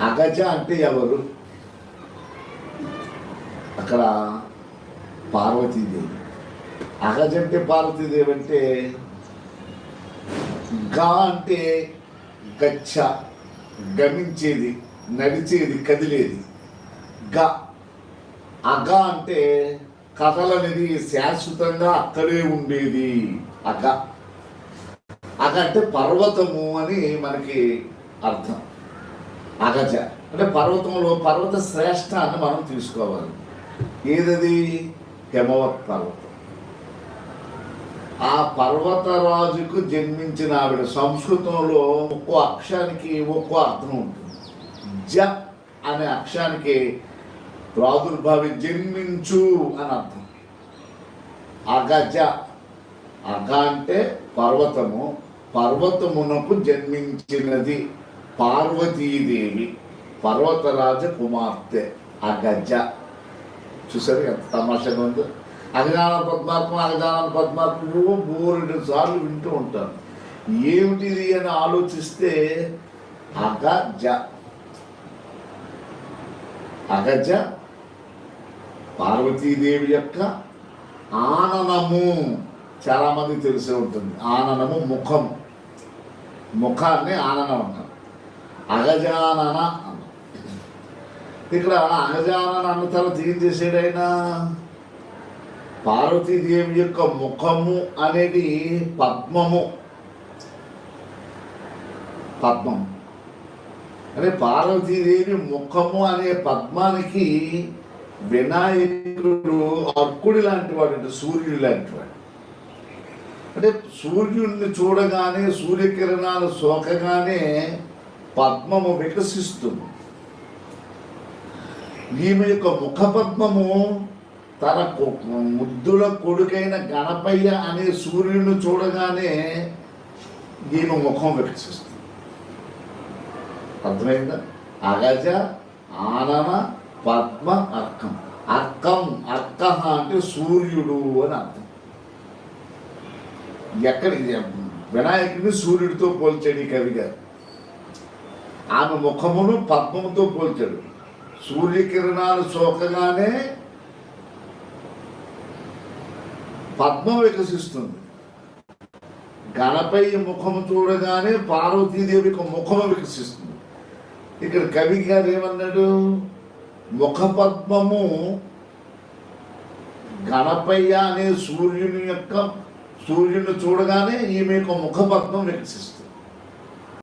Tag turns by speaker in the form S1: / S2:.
S1: అగజ అంటే ఎవరు? అక్కడ పార్వతీదేవి. అగజ అంటే పార్వతీదేవి అంటే గా అంటే గచ్చ గమించేది నడిచేది కదిలేది. గ. అగ అంటే కథలనేది శాశ్వతంగా అక్కడే ఉండేది. అగ అగ అంటే పర్వతము అని మనకి అర్థం. అగజ అంటే పర్వతంలో పర్వత శ్రేష్టాన్ని అని మనం తీసుకోవాలి. ఏదది? హిమవత్ పర్వతం. ఆ పర్వతరాజుకు జన్మించిన ఆవిడ సంస్కృతంలో ఒక్కో అక్షరానికి ఒక్కో అర్థం ఉంటుంది. జ అనే అక్షరానికి ప్రాదుర్భావి జన్మించు అని అర్థం. అగజ అగ అంటే పర్వతము. పర్వతమునకు జన్మించినది. పార్వతీదేవి పర్వతరాజ కుమార్తె అగజ చూసారు ఎంత తమాషగా ఉందో? అగజాన పద్మాత్మ అగజాన పద్మాత్మ మూడు సార్లు వింటూ ఉంటాను ఏమిటిది అని ఆలోచిస్తే అగజ. అగజ పార్వతీదేవి యొక్క ఆననము. చాలామంది తెలిసే ఉంటుంది. ఆననము ముఖం. ముఖాన్ని ఆననం అంటారు. అగజానన అన్నారు ఇక్కడ అగజానన అన్న తర్వాత ఏం చేసాడు పార్వతీదేవి యొక్క ముఖము అనేది పద్మము. పద్మం. అంటే పార్వతీదేవి ముఖము అనే పద్మానికి వినాయకుడు అర్కుడి లాంటి వాడు అంటే సూర్యుడు లాంటి వాడు. అంటే సూర్యుడిని చూడగానే సూర్యకిరణాలు సోకగానే పద్మము వికసిస్తుంది. ఈమె యొక్క ముఖ పద్మము తన ముద్దుల కొడుకైన గణపయ్య అనే సూర్యుడిని చూడగానే ఈమె ముఖం వికసిస్తుంది. అర్థమైందా? అగజ ఆనన పద్మ అర్కం. అర్కం అర్క అంటే సూర్యుడు అని అర్థం. ఎక్కడ వినాయకుడిని సూర్యుడితో పోల్చాడు ఈ కవి గారు. ఆమె ముఖమును పద్మముతో పోల్చాడు. సూర్యకిరణాలు సోకగానే పద్మం వికసిస్తుంది. గణపయ్య ముఖము చూడగానే పార్వతీదేవి యొక్క ముఖము వికసిస్తుంది. ఇక్కడ కవి గారు ఏమన్నాడు? ముఖ పద్మము గణపయ్య అనే సూర్యుని యొక్క సూర్యుని చూడగానే ఈమె యొక్క ముఖ పద్మం వికసిస్తుంది.